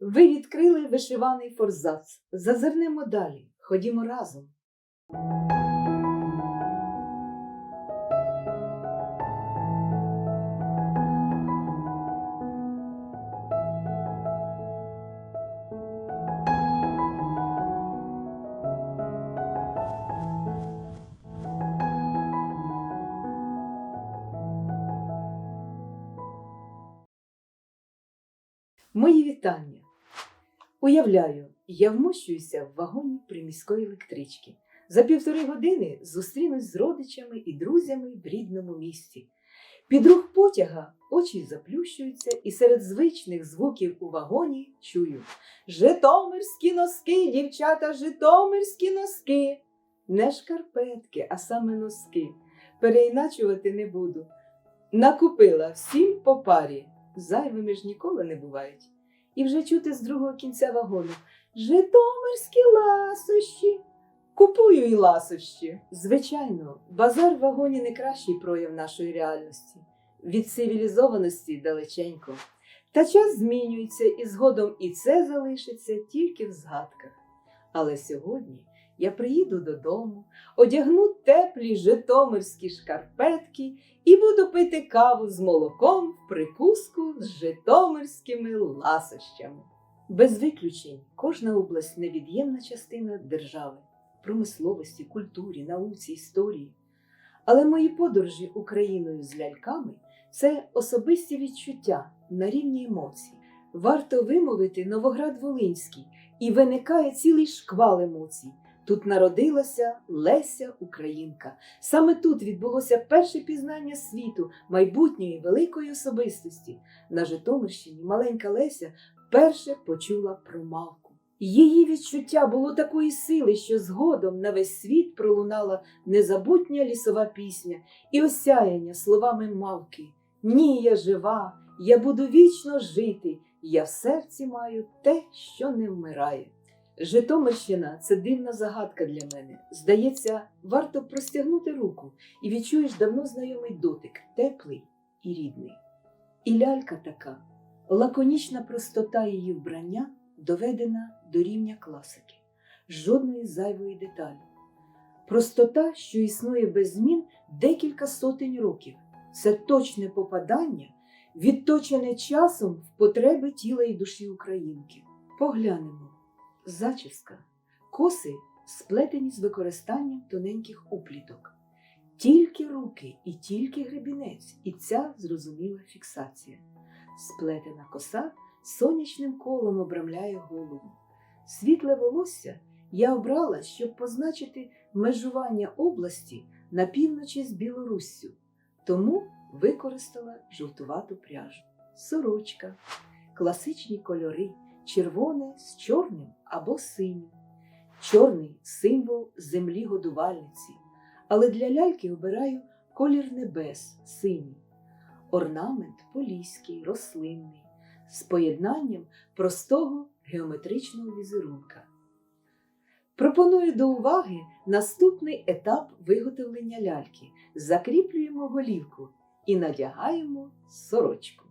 Ви відкрили вишиваний форзац. Зазирнемо далі. Ходімо разом. Мої вітання. Уявляю, я вмощуюся в вагоні приміської електрички. За півтори години зустрінусь з родичами і друзями в рідному місті. Під рух потяга очі заплющуються, і серед звичних звуків у вагоні чую Житомирські носки, дівчата, житомирські носки. Не шкарпетки, а саме носки. Переіначувати не буду. Накупила всім по парі. Зайвими ж ніколи не бувають. І вже чути з другого кінця вагону Житомирські ласощі. Купую і ласощі. Звичайно, базар в вагоні не кращий прояв нашої реальності. Від цивілізованості далеченько. Та час змінюється, і згодом і це залишиться тільки в згадках. Але сьогодні я приїду додому, одягну теплі житомирські шкарпетки і буду пити каву з молоком в прикуску з житомирськими ласощами. Без виключень кожна область невід'ємна частина держави, промисловості, культурі, науці, історії. Але мої подорожі Україною з ляльками це особисті відчуття на рівні емоцій. Варто вимовити Новоград Волинський, і виникає цілий шквал емоцій. Тут народилася Леся Українка. Саме тут відбулося перше пізнання світу майбутньої великої особистості. На Житомирщині маленька Леся вперше почула про мавку. Її відчуття було такої сили, що згодом на весь світ пролунала незабутня лісова пісня і осяяння словами мавки. Ні, я жива, я буду вічно жити, я в серці маю те, що не вмирає. Житомирщина це дивна загадка для мене. Здається, варто простягнути руку і відчуєш давно знайомий дотик, теплий і рідний. І лялька така, лаконічна простота її вбрання доведена до рівня класики, жодної зайвої деталі. Простота, що існує без змін декілька сотень років, це точне попадання, відточене часом в потреби тіла і душі українки. Поглянемо. Зачіска, коси сплетені з використанням тоненьких опліток. Тільки руки і тільки гребінець, і ця зрозуміла фіксація. Сплетена коса сонячним колом обрамляє голову. Світле волосся я обрала, щоб позначити межування області на півночі з Білоруссю, тому використала жовтувату пряжу. Сорочка, класичні кольори червоне з чорним або синім. Чорний символ землі годувальниці, але для ляльки обираю колір небес синій, орнамент поліський, рослинний, з поєднанням простого геометричного візерунка. Пропоную до уваги наступний етап виготовлення ляльки. Закріплюємо голівку і надягаємо сорочку.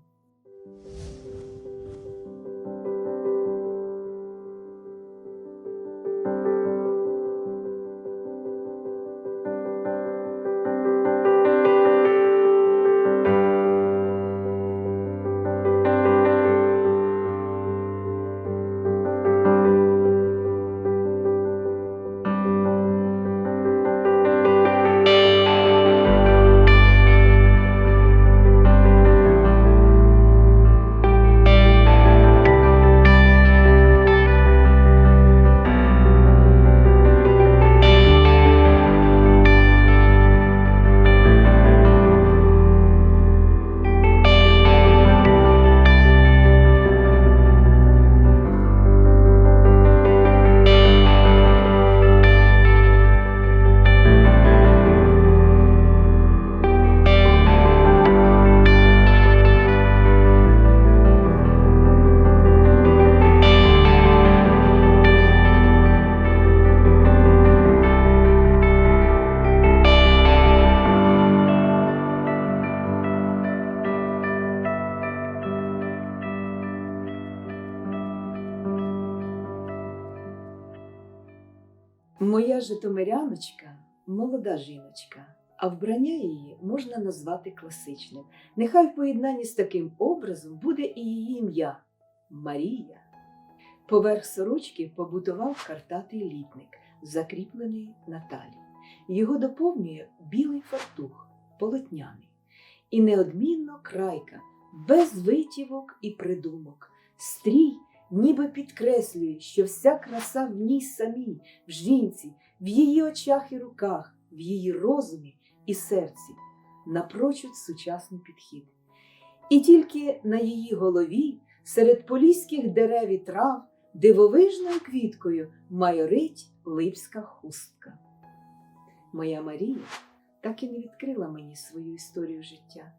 Моя житомиряночка молода жіночка, а вбрання її можна назвати класичним. Нехай в поєднанні з таким образом буде і її ім'я Марія. Поверх сорочки побутував картатий літник, закріплений на талії. Його доповнює білий фартух, полотняний, і неодмінно крайка, без витівок і придумок. Стрій ніби підкреслює, що вся краса в ній самій, в жінці, в її очах і руках, в її розумі і серці, напрочуд сучасний підхід. І тільки на її голові, серед поліських дерев і трав, дивовижною квіткою майорить липська хустка. Моя Марія так і не відкрила мені свою історію життя.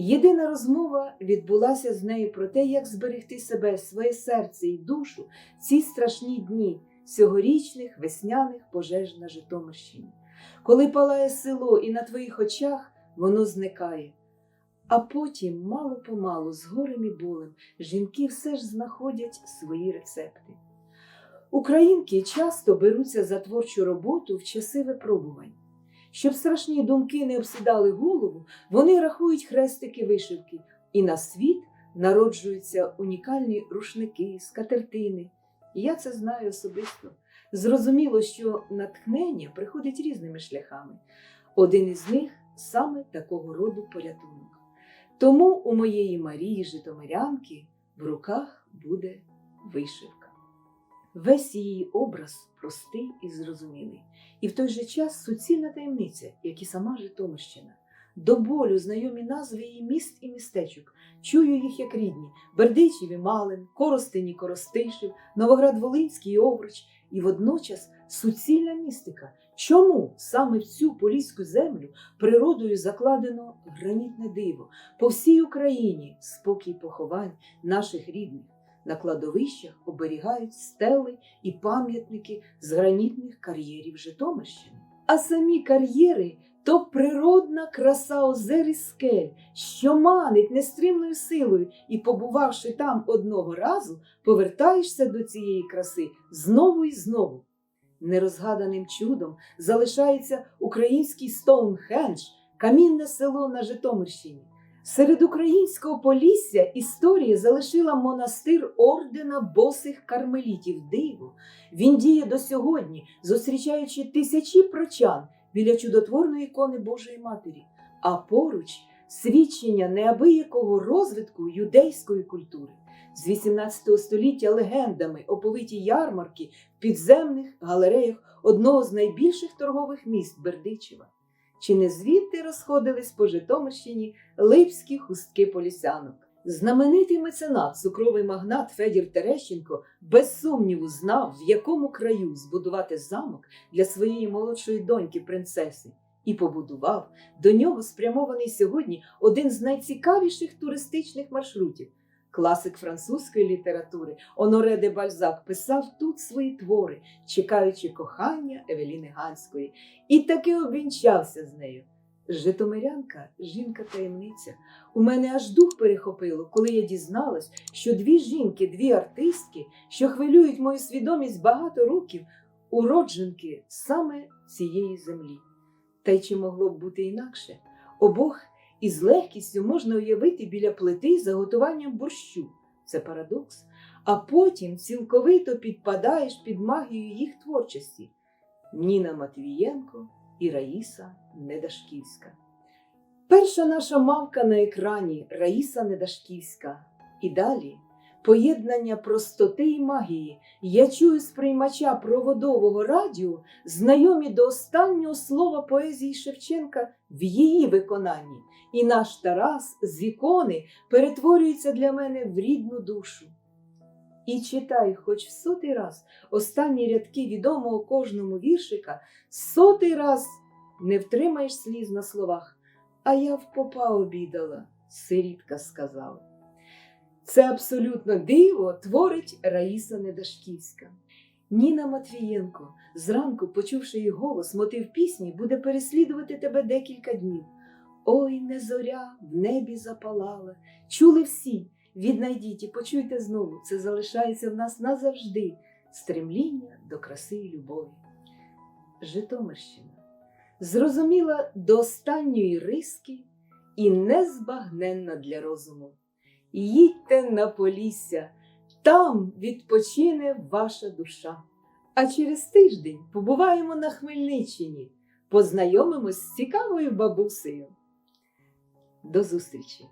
Єдина розмова відбулася з нею про те, як зберегти себе, своє серце і душу ці страшні дні цьогорічних весняних пожеж на Житомирщині. Коли палає село і на твоїх очах воно зникає. А потім, мало-помалу, з горем і болем, жінки все ж знаходять свої рецепти. Українки часто беруться за творчу роботу в часи випробувань. Щоб страшні думки не обсідали голову, вони рахують хрестики вишивки, і на світ народжуються унікальні рушники, скатертини. І я це знаю особисто. Зрозуміло, що натхнення приходить різними шляхами. Один із них саме такого роду порятунок. Тому у моєї Марії Житомирянки в руках буде вишивка. Весь її образ простий і зрозумілий, і в той же час суцільна таємниця, як і сама Житомирщина. До болю знайомі назви її міст і містечок. Чую їх як рідні: Бердичів і Малин, Коростень і Коростишів, Новоград-Волинський і Овруч, і водночас суцільна містика. Чому саме в цю поліську землю природою закладено гранітне диво? По всій Україні спокій поховань наших рідних. На кладовищах оберігають стели і пам'ятники з гранітних кар'єрів Житомирщини. А самі кар'єри то природна краса озер і скель, що манить нестримною силою, і, побувавши там одного разу, повертаєшся до цієї краси знову і знову. Нерозгаданим чудом залишається український Стоунхендж, камінне село на Житомирщині. Серед українського полісся історія залишила монастир ордена босих кармелітів диво. Він діє до сьогодні, зустрічаючи тисячі прочан біля чудотворної ікони Божої Матері, а поруч свідчення неабиякого розвитку юдейської культури. З 18 століття легендами оповиті ярмарки в підземних галереях одного з найбільших торгових міст Бердичева. Чи не звідти розходились по Житомирщині липські хустки полісянок? Знаменитий меценат, цукровий магнат Федір Терещенко без сумніву знав, в якому краю збудувати замок для своєї молодшої доньки принцеси, і побудував до нього спрямований сьогодні один з найцікавіших туристичних маршрутів. Класик французької літератури Оноре де Бальзак писав тут свої твори, чекаючи кохання Евеліни Ганської, і таки обвінчався з нею. Житомирянка, жінка таємниця. У мене аж дух перехопило, коли я дізналась, що дві жінки, дві артистки, що хвилюють мою свідомість багато років, уродженки саме цієї землі. Та й чи могло б бути інакше? Обох із легкістю можна уявити біля плити за готуванням борщу. Це парадокс. А потім цілковито підпадаєш під магію їх творчості. Ніна Матвієнко і Раїса Недашківська. Перша наша мавка на екрані Раїса Недашківська. І далі поєднання простоти і магії. Я чую з приймача проводового радіо знайомі до останнього слова поезії Шевченка в її виконанні, і наш Тарас з ікони перетворюється для мене в рідну душу. І читай, хоч в сотий раз останні рядки відомого кожному віршика, сотий раз не втримаєш сліз на словах. А я в попа обідала, сирітка сказала. Це абсолютно диво творить Раїса Недашківська. Ніна Матвієнко, зранку, почувши її голос, мотив пісні, буде переслідувати тебе декілька днів. Ой, не зоря в небі запалала. Чули всі. Віднайдіть і почуйте знову, це залишається в нас назавжди стремління до краси і любові. Житомирщина. Зрозуміла до останньої риски і незбагненна для розуму. Їдьте на Полісся, там відпочине ваша душа. А через тиждень побуваємо на Хмельниччині, познайомимось з цікавою бабусею. До зустрічі!